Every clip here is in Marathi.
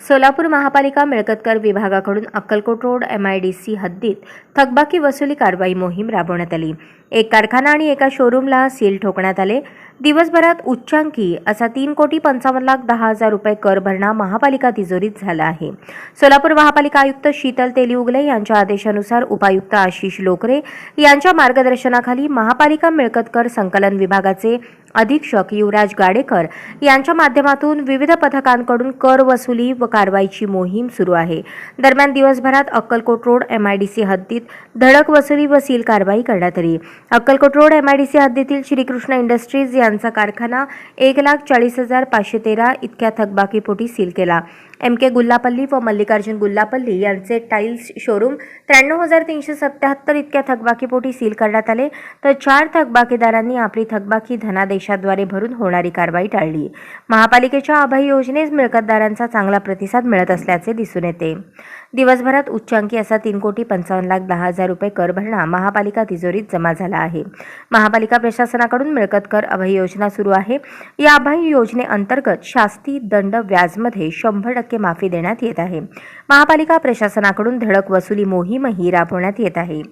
सोलापूर महापालिका मिळकतकर विभागाकडून Akkalkot road M I D C हद्दीत थकबाकी वसुली कारवाई मोहीम राबवण्यात आली. एक कारखाना आणि एका शोरूमला सील ठोकण्यात आले. दिवसभरात उच्चांकी असा तीन कोटी पंचावन्न लाख दहा हजार रुपये कर भरणा महापालिका तिजोरीत झाला आहे. सोलापूर महापालिका आयुक्त शीतल तेलिउगले यांच्या आदेशानुसार उपायुक्त आशिष लोकरे यांच्या मार्गदर्शनाखाली महापालिका मिळकत कर संकलन विभागाचे अधीक्षक युवराज गाडेकर यांच्या माध्यमातून विविध पथकांकडून कर वसुली व कारवाईची मोहीम सुरू आहे. दरम्यान दिवसभरात अक्कलकोट रोड एमआयडीसी हद्दीत धडक वसुली व सील कारवाई करण्यात आली. अक्कलकोट रोड एमआयडीसी हद्दीतील श्रीकृष्ण इंडस्ट्रीज यांचा कारखाना एक लाख चाळीस हजार पाचशे तेरा इतक्या थकबाकीपोटी सील केला. एम के गुल्लापल्ली व मल्लिकार्जुन गुल्लापल्ली यांचे टाईल्स शोरूम त्र्याण्णव हजार तीनशे सत्याहत्तर इतक्या थकबाकीपोटी सील करण्यात आले. तर चार थकबाकीदारांनी आपली थकबाकी धनादेशाद्वारे भरून होणारी कारवाई टाळली. महापालिकेच्या अभय योजनेस मिळकतदारांचा चांगला प्रतिसाद मिळत असल्याचे दिसून येते. दिवसभरात उच्चांकी असा तीन कोटी पंचावन्न लाख दहा हजार रुपये कर भरणा महापालिका तिजोरीत जमा झाला आहे. महापालिका प्रशासनाकडून मिळकत कर अभय योजना सुरू आहे. या अभय योजनेअंतर्गत शास्ती दंड व्याजमध्ये शंभर टक्के माफी देण्यात येत आहे. महापालिका प्रशासनाकडून धडक वसुली मोहीमही राबवण्यात येत आहे.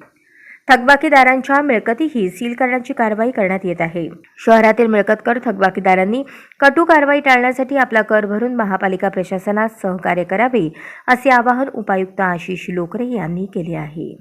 थकबाकीदारांच्या मिळकतीही सील करण्याची कारवाई करण्यात येत आहे. शहरातील मिळकत कर थकबाकीदारांनी कटू कारवाई टाळण्यासाठी आपला कर भरून महापालिका प्रशासनास सहकार्य करावे असे आवाहन उपायुक्त आशिष लोकरे यांनी केले आहे.